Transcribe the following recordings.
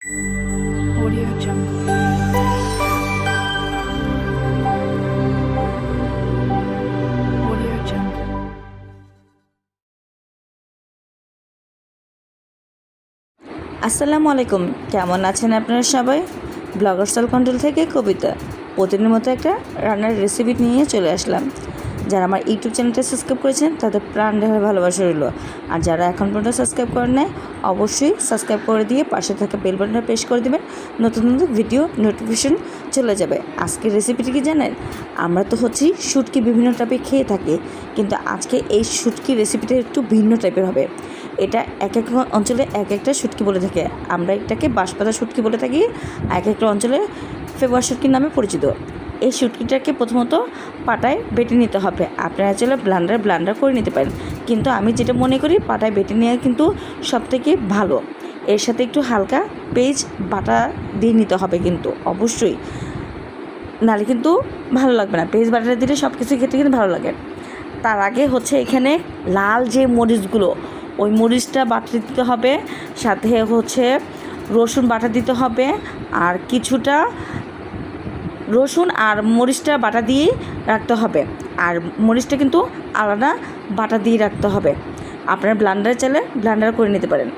Audio Jungle. আসসালামু আলাইকুম। কেমন আছেন আপনারা সবাই? ব্লগার সাল কন্ট্রোল থেকে কবিতা। প্রতিদিনের মতো একটা রান্নার রেসিপি নিয়ে চলে আসলাম। যারা আমার ইউটিউব চ্যানেলটা সাবস্ক্রাইব করেছেন, তাদের প্রাণ ঢেলে ভালোবাসা রইল। আর যারা এখন পর্যন্ত সাবস্ক্রাইব করেন নাই, অবশ্যই সাবস্ক্রাইব করে দিয়ে পাশে থাকা বেল বাটনটা প্রেস করে দেবেন। নতুন নতুন ভিডিও নোটিফিকেশন চলে যাবে। আজকের রেসিপিটি কি জানেন? আমরা তো হচ্ছি শুটকি বিভিন্ন টাইপের খেয়ে থাকি, কিন্তু আজকে এই শুটকি রেসিপিটা একটু ভিন্ন টাইপের হবে। এটা এক এক অঞ্চলে এক একটা শুটকি বলে থাকে। আমরা এটাকে বাঁশপাতা শুটকি বলে থাকি। এক একটা অঞ্চলে ফেবুয়ার শুটকির নামে পরিচিত। এই শুটকিটাকে প্রথমত পাটায় বেটে নিতে হবে। আপনারা চাইলে ব্লান্ডার ব্লান্ডার করে নিতে পারেন। কিন্তু আমি যেটা মনে করি, পাটায় বেটে নেওয়া কিন্তু সবথেকে ভালো। এর সাথে একটু হালকা পেজ বাটা দিয়ে নিতে হবে কিন্তু, অবশ্যই। নাহলে কিন্তু ভালো লাগবে না। পেজ বাটাটা দিলে সব কিছু খেতে কিন্তু ভালো লাগে। তার আগে হচ্ছে এখানে লাল যে মরিচগুলো, ওই মরিচটা বাটা দিতে হবে। সাথে হচ্ছে রসুন বাটা দিতে হবে। আর কিছুটা রসুন আর মরিচটা বাটা দিয়ে রাখতে হবে। আর মরিচটা কিন্তু আলাদা বাটা দিয়ে রাখতে হবে। আপনার ব্লান্ডার চাইলে ব্লান্ডার করে নিতে পারেন।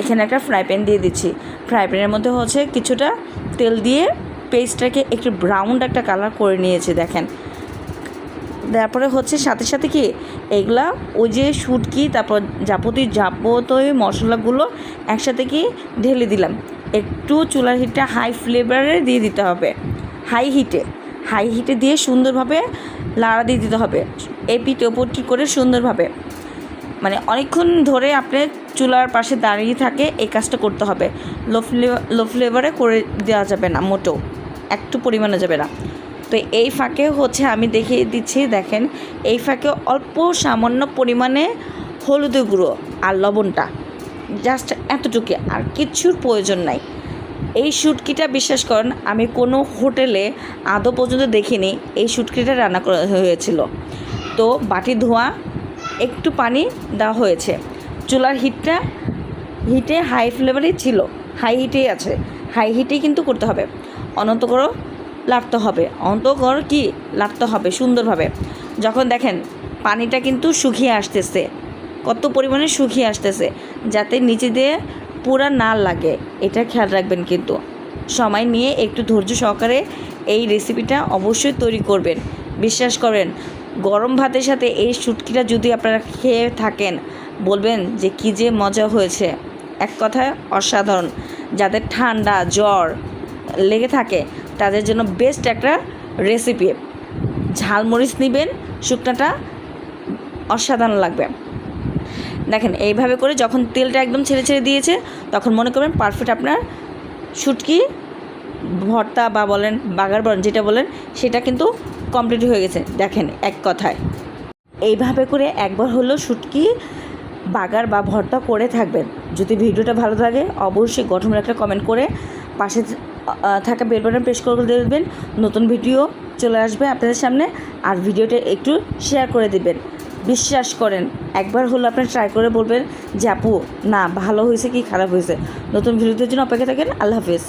এখানে একটা ফ্রাই প্যান দিয়ে দিচ্ছি। ফ্রাই প্যানের মধ্যে হচ্ছে কিছুটা তেল দিয়ে পেস্টটাকে একটু ব্রাউন একটা কালার করে নিয়েছি, দেখেন। তারপরে হচ্ছে সাথে সাথে কি এগুলা ওই যে শুটকি, তারপর যাবতীয় যাবতীয় মশলাগুলো একসাথে কি ঢেলে দিলাম। একটু চুলার হিটটা হাই ফ্লেভারে দিয়ে দিতে হবে। হাই হিটে হাই হিটে দিয়ে সুন্দরভাবে লাড়া দিয়ে দিতে হবে। এপিট ওপরটি করে সুন্দরভাবে। মানে অনেকক্ষণ ধরে আপনি চুলার পাশে দাঁড়িয়ে থাকে, এই কাজটা করতে হবে। লো ফ্লেভার লো ফ্লেভারে করে দেওয়া যাবে না, মোটেও। একটু পরিমাণে যাবে না। তো এই ফাঁকে হচ্ছে আমি দেখিয়ে দিচ্ছি, দেখেন, এই ফাঁকে অল্প সামান্য পরিমাণে হলুদের গুঁড়ো আর লবণটা। জাস্ট এতটুকু আর কিছুর প্রয়োজন নাই। এই শুটকিটা বিশ্বাস করেন, আমি কোনো হোটেলে আদৌ পর্যন্ত দেখিনি, এই শুটকিটা রান্না করা হয়েছিল। তো বাটি ধোয়া, একটু পানি দেওয়া হয়েছে। চুলার হিটটা, হিটে হাই ফ্লেভারই ছিল হাই হিটেই আছে। হাই হিটেই কিন্তু করতে হবে। অনন্তকর লাগতে হবে। অন্তকর কি? লাগতে হবে সুন্দরভাবে। যখন দেখেন, পানিটা কিন্তু শুকিয়ে আসতেছে, কত পরিমাণে শুকিয়ে আসতেছে, যাতে নিচে দিয়ে পুরা না লাগে, এটা খেয়াল রাখবেন কিন্তু। সময় নিয়ে একটু ধৈর্য সহকারে এই রেসিপিটা অবশ্যই তৈরি করবেন। বিশ্বাস করেন, গরম ভাতের সাথে এই শুটকিটা যদি আপনারা খেয়ে থাকেন, বলবেন যে কী যে মজা হয়েছে। এক কথায় অসাধারণ, যাদের ঠান্ডা, জ্বর লেগে থাকে, তাদের জন্য বেস্ট একটা রেসিপি ঝালমরিচ নেবেন, শুকনাটা অসাধারণ লাগবে। দেখেন, এইভাবে করে যখন তেলটা একদম ছেড়ে ছেড়ে দিয়েছে, তখন মনে করবেন পারফেক্ট আপনার শুটকি, ভর্তা বা বলেন বাগার বলেন, যেটা বলেন, সেটা কিন্তু কমপ্লিট হয়ে গেছে। দেখেন, এক কথায়। এইভাবে করে একবার হলো শুটকি, বাগার বা ভর্তা করে থাকবেন। যদি ভিডিওটা ভালো লাগে, অবশ্যই গঠন একটা কমেন্ট করে পাশে থাকা বেল বাটন প্রেস করে দেবেন। নতুন ভিডিও চলে আসবে আপনাদের সামনে, আর ভিডিওটা একটু শেয়ার করে দেবেন। বিশ্বাস করেন। একবার হলো আপনি ট্রাই করে বলবেন যে, আপু, না, ভালো হয়েছে কি খারাপ হয়েছে? নতুন ভিডিওদের জন্য অপেক্ষা থাকেন। আল্লাহ হাফিজ।